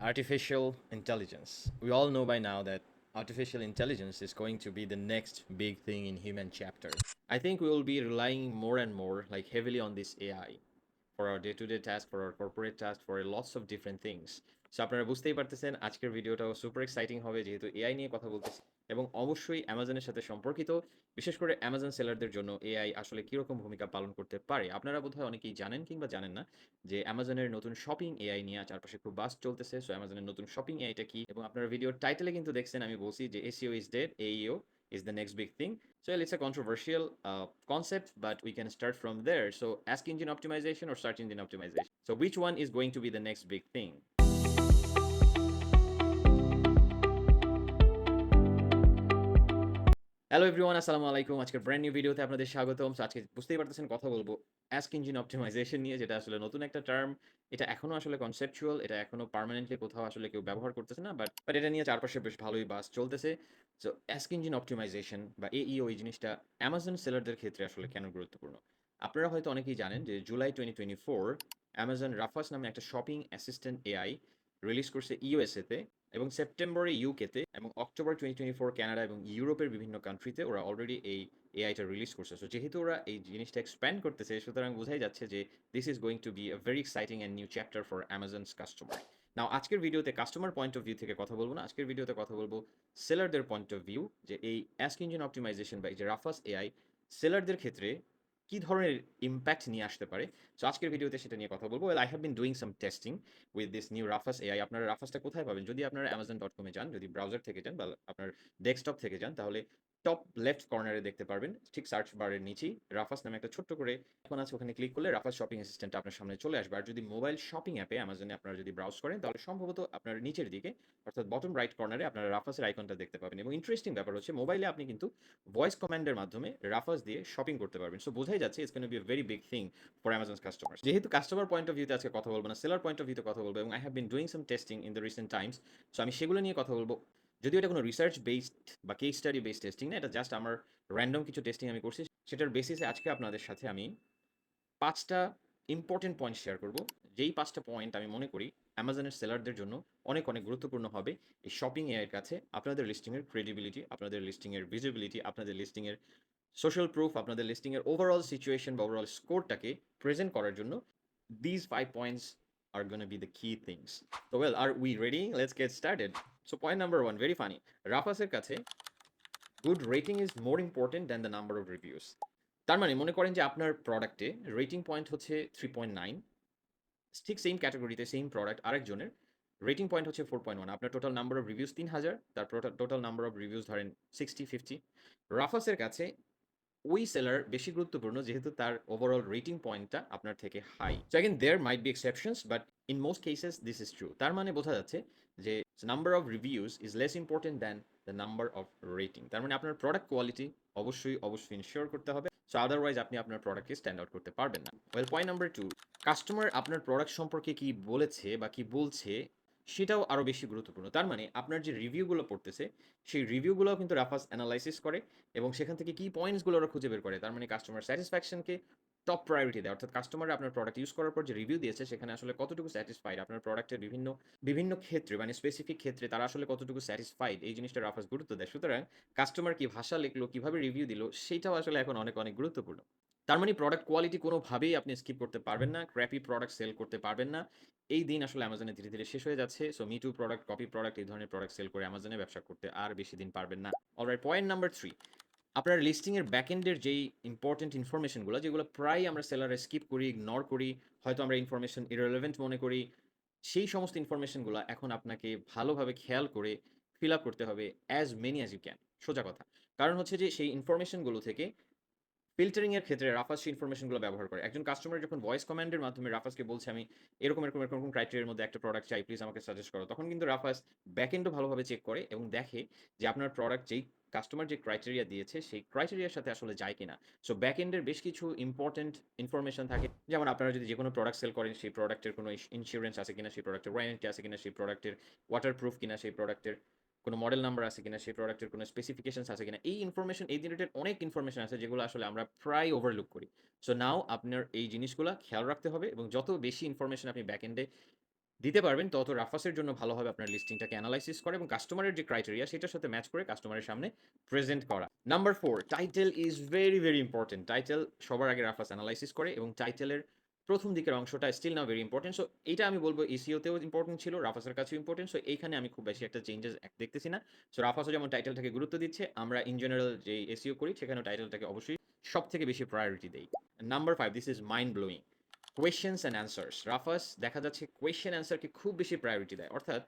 artificial intelligence. We all know by now that artificial intelligence is going to be the next big thing in human chapter. I think we will be relying more and more, like heavily on this AI for our day-to-day task, for our corporate task, for lots of different things. So আপনারা বুঝতেই পারতেছেন আজকের ভিডিওটাও super exciting হবে যেহেতু AI নিয়ে কথা বলতেছি এবং অবশ্যই অ্যামাজনের সাথে সম্পর্কিত বিশেষ করে অ্যামাজন সেলারদের জন্য এআই আসলে কীরকম ভূমিকা পালন করতে পারে? আপনারা বোধহয় অনেকেই জানেন কিংবা জানেন না যে অ্যামাজনের নতুন শপিং এআই নিয়ে চারপাশে খুব বাস চলতেছে। সো অ্যামাজনের নতুন শপিং এআইটা কি? এবং আপনারা ভিডিওর টাইটেলে কিন্তু দেখছেন আমি বলছি যে SEO is dead AIO is the next big thing. So it's a controversial uh, concept, but we can start from there. So ask engine optimization or search engine optimization. So which one is going to be the next big thing? Hello everyone আসসালামু আলাইকুম আজকের brand new ভিডিওতে আপনাদের স্বাগতম আজকে বুঝতেই পারতেছেন কথা বলব অ্যাস্ক ইঞ্জিন অপটিমাইজেশন নিয়ে যেটা আসলে নতুন একটা টার্ম এটা এখনও আসলে কনসেপচুয়াল এটা এখনও পার্মানেন্টলি কোথাও আসলে কেউ ব্যবহার করতেছে না বাট বাট এটা নিয়ে চারপাশে বেশ ভালোই বাস চলতেছে সো অ্যাস্ক ইঞ্জিন অপটিমাইজেশন বা এইও এই জিনিসটা অ্যামাজন সেলারদের ক্ষেত্রে আসলে কেন গুরুত্বপূর্ণ? আপনারা হয়তো অনেকেই জানেন যে July twenty twenty four Amazon Rufus নামে একটা শপিং অ্যাসিস্ট্যান্ট এআই রিলিজ করছে ইউএসএতে এবং সেপ্টেম্বরে ইউকেতে এবং October twenty twenty four Canada এবং ইউরোপের বিভিন্ন কান্ট্রিতে ওরা অলরেডি এই এআইটা রিলিজ করছে। সো যেহেতু ওরা এই জিনিসটা এক্সপ্যান্ড করতেছে, সুতরাং বোঝাই যাচ্ছে যে this is going to be a very exciting and new chapter for Amazon's customer now আজকের ভিডিওতে কাস্টমার পয়েন্ট অফ ভিউ থেকে কথা বলব না। আজকের ভিডিওতে কথা বলব সেলারদের পয়েন্ট অফ ভিউ যে এই অ্যাস্ক ইঞ্জিন অপটিমাইজেশন বা এই যে রাফাস এআই সেলারদের ক্ষেত্রে কি ধরনের ইম্প্যাক্ট নিয়ে আসতে পারে? সো আজকের ভিডিওতে সেটা নিয়ে কথা বলব। I have been doing some testing with this new Rufus AI আপনারা রাফাসটা কোথায় পাবেন? যদি আপনারা অ্যামাজন ডট কমে যান, যদি ব্রাউজার থেকে যান বা আপনার ডেস্কটপ থেকে যান, তাহলে টপ লেফট কর্নারে দেখতে পারবেন, ঠিক সার্চ বারের নিচেই রাফাস নামে একটা ছোট্ট করে এখন আছে, ওখানে ক্লিক করলে রাফাস শপিং অ্যাসিস্ট্যান্ট আপনার সামনে চলে আসবে। আর যদি মোবাইল শপিং অ্যাপে অ্যামাজনে আপনারা যদি ব্রাউজ করেন, তাহলে সম্ভবত আপনার নিচের দিকে, অর্থাৎ বটম রাইট কর্নারে আপনারা রাফাসের আইকনটা দেখতে পাবেন। এবং ইন্টারেস্টিং ব্যাপার হচ্ছে মোবাইলে আপনি কিন্তু ভয়েস কমান্ডের মাধ্যমে রাফাস দিয়ে শপিং করতে পারবেন। সো বোঝাই যাচ্ছে it's be very big thing for Amazon customer যেহেতু কাস্টমার পয়েন্ট অফ ভিউতে আজকে কথা বলব না সেলার পয়েন্ট অফ ভিউতে কথা বলব, এবং I have been doing some testing in the recent times so আমি সেগুলো নিয়ে কথা বলব। যদিও এটা কোনো রিসার্চ বেসড বা কেস স্টাডি বেসড টেস্টিং না এটা জাস্ট আমার র্যান্ডম কিছু টেস্টিং আমি করছি সেটার বেসিসে আজকে আপনাদের সাথে আমি পাঁচটা ইম্পর্টেন্ট পয়েন্ট শেয়ার করব যেই পাঁচটা পয়েন্ট আমি মনে করি অ্যামাজনের সেলারদের জন্য অনেক অনেক গুরুত্বপূর্ণ হবে এই শপিং এর কাছে আপনাদের লিস্টিংয়ের ক্রেডিবিলিটি আপনাদের লিস্টিংয়ের ভিজিবিলিটি আপনাদের লিস্টিংয়ের সোশ্যাল প্রুফ আপনাদের লিস্টিংয়ের ওভারঅল সিচুয়েশন বা ওভারঅল স্কোরটাকে প্রেজেন্ট করার জন্য these five points R going B be কি things things. So, well, are we ready? Let's get So, point number one, very funny. রাফাসের কাছে good rating is more important than the number of reviews তার মানে মনে করেন যে আপনার প্রোডাক্টে রেটিং পয়েন্ট হচ্ছে থ্রি পয়েন্ট নাইন ঠিক সেম ক্যাটাগরিতে সেম প্রোডাক্ট আরেকজনের রেটিং পয়েন্ট হচ্ছে ফোর পয়েন্ট ওয়ান আপনার টোটাল নাম্বার অফ রিভিউস তিন হাজার তার টোটাল নাম্বার অফ রিভিউস ধরেন সিক্সটি ফিফটি রাফাসের কাছে ওই সেলার বেশি গুরুত্বপূর্ণ যেহেতু তার ওভারঅল রেটিং পয়েন্টটা আপনার থেকে high so there might be exceptions but in most cases this is true তার মানে বোঝা যাচ্ছে যে number of reviews is less important than the number of rating তার মানে আপনার প্রোডাক্ট কোয়ালিটি অবশ্যই অবশ্যই ইনশিওর করতে হবে। সো আদারওয়াইজ আপনি আপনার প্রোডাক্টকে স্ট্যান্ড আউট করতে পারবেন না। Well point number two customer আপনার প্রোডাক্ট সম্পর্কে কি বলেছে বা কি বলছে সেটাও আরও বেশি গুরুত্বপূর্ণ। তার মানে আপনার যে রিভিউগুলো পড়তেছে, সেই রিভিউগুলোও কিন্তু রাফাস অ্যানালাইসিস করে এবং সেখান থেকে কি পয়েন্টসগুলো ওরা খুঁজে বের করে। তার মানে কাস্টমার স্যাটিসফ্যাকশনকে টপ প্রায়োরিটি দেয়। অর্থাৎ কাস্টমার আপনার প্রোডাক্ট ইউজ করার পর যে রিভিউ দিয়েছে, সেখানে আসলে কতটুকু স্যাটিসফাইড আপনার প্রোডাক্টের বিভিন্ন বিভিন্ন ক্ষেত্রে মানে স্পেসিফিক ক্ষেত্রে তারা আসলে কতটুকু স্যাটিসফাইড এই জিনিসটা রাফাস গুরুত্ব দেয়। সুতরাং কাস্টমার কি ভাষা লিখলো, কীভাবে রিভিউ দিল, সেটাও আসলে এখন অনেক অনেক গুরুত্বপূর্ণ। তার মানে প্রোডাক্ট কোয়ালিটি কোনোভাবেই আপনি স্কিপ করতে পারবেন না ক্র্যাপি প্রোডাক্ট সেল করতে পারবেন না। এই দিন আসলে অ্যামাজনে ধীরে ধীরে শেষ হয়ে যাচ্ছে। So me too product copy product এই ধরনের প্রোডাক্ট সেল করে অ্যামাজনে ব্যবসা করতে আর বেশি দিন পারবেন না। অলরাইট পয়েন্ট নাম্বার থ্রি আপনার লিস্টিংয়ের ব্যাকএন্ডের যেই ইম্পর্টেন্ট ইনফরমেশনগুলো যেগুলো প্রায় আমরা সেলারে স্কিপ করি ইগনোর করি, হয়তো আমরা ইনফরমেশন ইরেলেভেন্ট মনে করি, সেই সমস্ত ইনফরমেশনগুলো এখন আপনাকে ভালোভাবে খেয়াল করে ফিল আপ করতে হবে as many as you can সোজা কথা। কারণ হচ্ছে যে সেই ইনফরমেশনগুলো থেকে ফিল্টারিং এর ক্ষেত্রে রাফাস সেই ইনফরমেশনগুলো ব্যবহার করে। একজন কাস্টমার যখন ভয়েস কমান্ডের মাধ্যমে রাফাসকে বলছে, আমি এরকম এরকম এরকম ক্রাইটেরিয়ার মধ্যে একটা প্রোডাক্ট চাই প্লিজ আমাকে সাজেস্ট করো। তখন কিন্তু রাফাস ব্যাকএন্ডও ভালোভাবে চেক করে এবং দেখে যে আপনার প্রোডাক্ট যেই কাস্টমার যে ক্রাইটেরিয়া দিয়েছে, সেই ক্রাইটেরিয়ার সাথে আসলে যায় কিনা। সো ব্যাকএন্ডের বেশ কিছু ইম্পর্টেন্ট ইনফরমেশন থাকে। যেমন আপনারা যদি যে কোনো প্রোডাক্ট সেল করেন, সেই প্রোডাক্টের কোনো ইন্স্যুরেন্স আছে কিনা, সেই প্রোডাক্টের ওয়ারেন্টি আছে কিনা, সেই প্রোডাক্টের ওয়াটার প্রুফ কিনা, সেই প্রোডাক্টের কোনো মডেল নাম্বার আছে কিনা, সেই প্রোডাক্টের কোনো স্পেসিফিকেশনস আছে কিনা, এই ইনফরমেশন এই রিলেটেড অনেক ইনফরমেশন আছে যেগুলো আসলে আমরা প্রায় ওভারলুক করি। সো নাও আপনার এই জিনিসগুলো খেয়াল রাখতে হবে এবং যত বেশি ইনফরমেশন আপনি ব্যাক এন্ডে দিতে পারবেন, তত রাফাসের জন্য ভালো হবে আপনার লিস্টিংটাকে অ্যানালাইসিস করে এবং কাস্টমারের যে ক্রাইটেরিয়া সেটার সাথে ম্যাচ করে কাস্টমারের সামনে প্রেজেন্ট করা। Number four title is very very important title সবার আগে রাফাস অ্যানালাইসিস করে এবং টাইটেলের প্রথম দিকের অংশটা still now very important so এটা আমি বলব এসিওতেও ইম্পর্টেন্ট ছিল রাফাসের কাছেও ইম্পর্টেন্ট সো এইখানে আমি খুব বেশি একটা চেঞ্জেস দেখতেছি না। সো রাফাসও যেমন টাইটেলটাকে গুরুত্ব দিচ্ছে, আমরা ইন জেনারেল যে এসিও করি, সেখানেও টাইটেলটাকে অবশ্যই সব থেকে বেশি প্রায়োরিটি দেই। Number five this is mind blowing questions and answers Rufus দেখা যাচ্ছে কোয়েশ্চেন অ্যান্সারকে খুব বেশি প্রায়োরিটি দেয়। অর্থাৎ,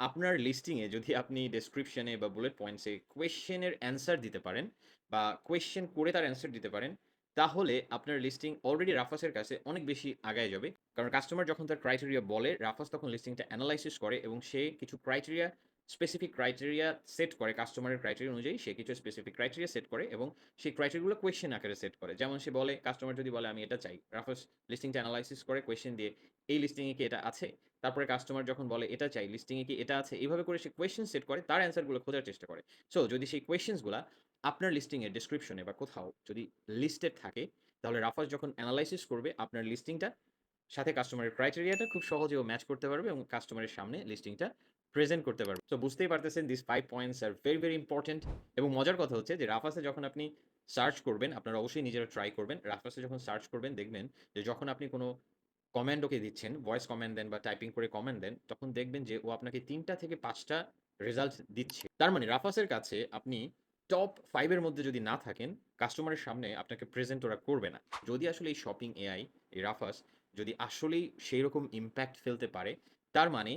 আপনার লিস্টিংয়ে যদি আপনি ডেসক্রিপশনে বা বুলেট পয়েন্টসে কোয়েশ্চেনের অ্যান্সার দিতে পারেন বা কোয়েশ্চেন করে তার অ্যান্সার দিতে পারেন তাহলে আপনার লিস্টিং অলরেডি রাফাসের কাছে অনেক বেশি আগায় যাবে। কারণ কাস্টমার যখন তার ক্রাইটেরিয়া বলে রাফাস তখন লিস্টিংটা অ্যানালাইসিস করে এবং সে কিছু ক্রাইটেরিয়া স্পেসিফিক ক্রাইটেরিয়া সেট করে কাস্টমারের ক্রাইটেরিয়া অনুযায়ী সে কিছু স্পেসিফিক ক্রাইটেরিয়া সেট করে এবং সেই ক্রাইটেরিয়াগুলো কোয়েশ্চেন আকারে সেট করে। যেমন সে বলে কাস্টমার যদি বলে, আমি এটা চাই। রাফাস লিস্টিংটা অ্যানালাইসিস করে কোয়েশ্চেন দিয়ে, এই লিস্টিংয়ে কি এটা আছে? তারপরে কাস্টমার যখন বলে, এটা চাই লিস্টিংয়ে কি এটা আছে? এইভাবে করে সে কোয়েশ্চেন সেট করে, তার অ্যান্সারগুলো খোঁজার চেষ্টা করে। সো যদি সেই কোয়েশ্চেন্সগুলো আপনার লিস্টিংয়ের ডিসক্রিপশনে বা কোথাও যদি লিস্টেড থাকে, তাহলে রাফাস যখন অ্যানালাইসিস করবে, আপনার লিস্টিংটা সাথে কাস্টমারের ক্রাইটেরিয়াটা খুব সহজেও ম্যাচ করতে পারবে এবং কাস্টমারের সামনে লিস্টিংটা প্রেজেন্ট করতে পারবে। তো বুঝতেই পারতেছেন this five points are very very important এবং মজার কথা হচ্ছে যে রাফাসে যখন আপনি সার্চ করবেন, আপনারা অবশ্যই নিজেরা ট্রাই করবেন। রাফাসে যখন সার্চ করবেন, দেখবেন যে যখন আপনি কোনো কমেন্ট ওকে দিচ্ছেন ভয়েস কমেন্ট দেন বা টাইপিং করে কমেন্ট দেন, তখন দেখবেন যে ও আপনাকে তিনটা থেকে পাঁচটা রেজাল্ট দিচ্ছে। তার মানে রাফাসের কাছে আপনি টপ ফাইভের মধ্যে যদি না থাকেন কাস্টমারের সামনে আপনাকে প্রেজেন্ট ওরা করবে না। যদি আসলে এই শপিং এআই এই রাফাস যদি আসলেই সেই রকম ইম্প্যাক্ট ফেলতে পারে, তার মানে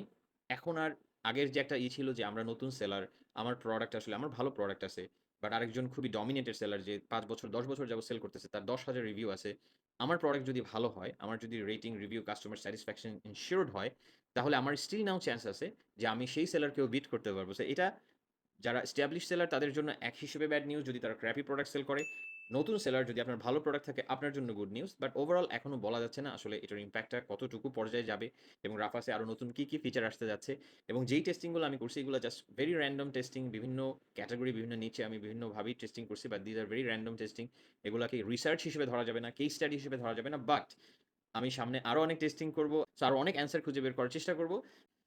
এখন আর আগের যে একটা ই ছিল যে আমরা নতুন সেলার আমার প্রোডাক্ট আসলে, আমার ভালো প্রোডাক্ট আছে বাট আরেকজন খুবই ডমিনেটেড সেলার যে পাঁচ বছর, দশ বছর যাব সেল করতেছে, তার দশ হাজার রিভিউ আছে, আমার প্রোডাক্ট যদি ভালো হয়, আমার যদি rating review customer satisfaction ensured হয়, তাহলে আমার স্টিল নাও চান্স আছে যে আমি সেই সেলারকেও বিট করতে পারব। সো এটা যারা স্ট্যাবলিশ সেলার তাদের জন্য এক হিসেবে ব্যাড নিউজ যদি তারা ক্র্যাপি প্রোডাক্ট সেল করে। নতুন সেলার যদি আপনার ভালো প্রোডাক্ট থাকে, আপনার জন্য গুড নিউজ বাট ওভারঅল এখনও বলা যাচ্ছে না আসলে এটার ইম্প্যাক্টটা কতটুকু পর্যায়ে যাবে এবং রাফাসে আরও নতুন কী কী ফিচার আসতে যাচ্ছে। এবং যেই টেস্টিংগুলো আমি করছি, এগুলো জাস্ট ভেরি র্যান্ডম টেস্টিং বিভিন্ন ক্যাটাগরি বিভিন্ন নিচে আমি বিভিন্নভাবেই টেস্টিং করছি। But these are very random testing এগুলোকে রিসার্চ হিসেবে ধরা যাবে না কেস স্টাডি হিসেবে ধরা যাবে না। বাট আমি সামনে আরও অনেক টেস্টিং করব। আরও অনেক অ্যান্সার খুঁজে বের করার চেষ্টা করব।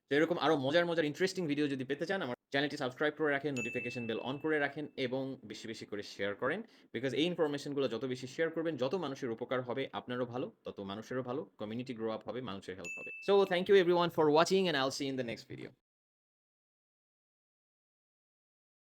তো এরকম আরও মজার মজার ইন্টারেস্টিং ভিডিও যদি পেতে চান, আমার চ্যানেলটি সাবস্ক্রাইব করে রাখেন নোটিফিকেশন বেল অন করে রাখেন এবং বেশি বেশি করে শেয়ার করেন বিকজ এই ইনফরমেশনগুলো যত বেশি শেয়ার করবেন, যত মানুষের উপকার হবে আপনারও ভালো, তত মানুষেরও ভালো কমিউনিটি গ্রো আপ হবে, মানুষের হেল্প হবে। So thank you every one for watching and all see in the next video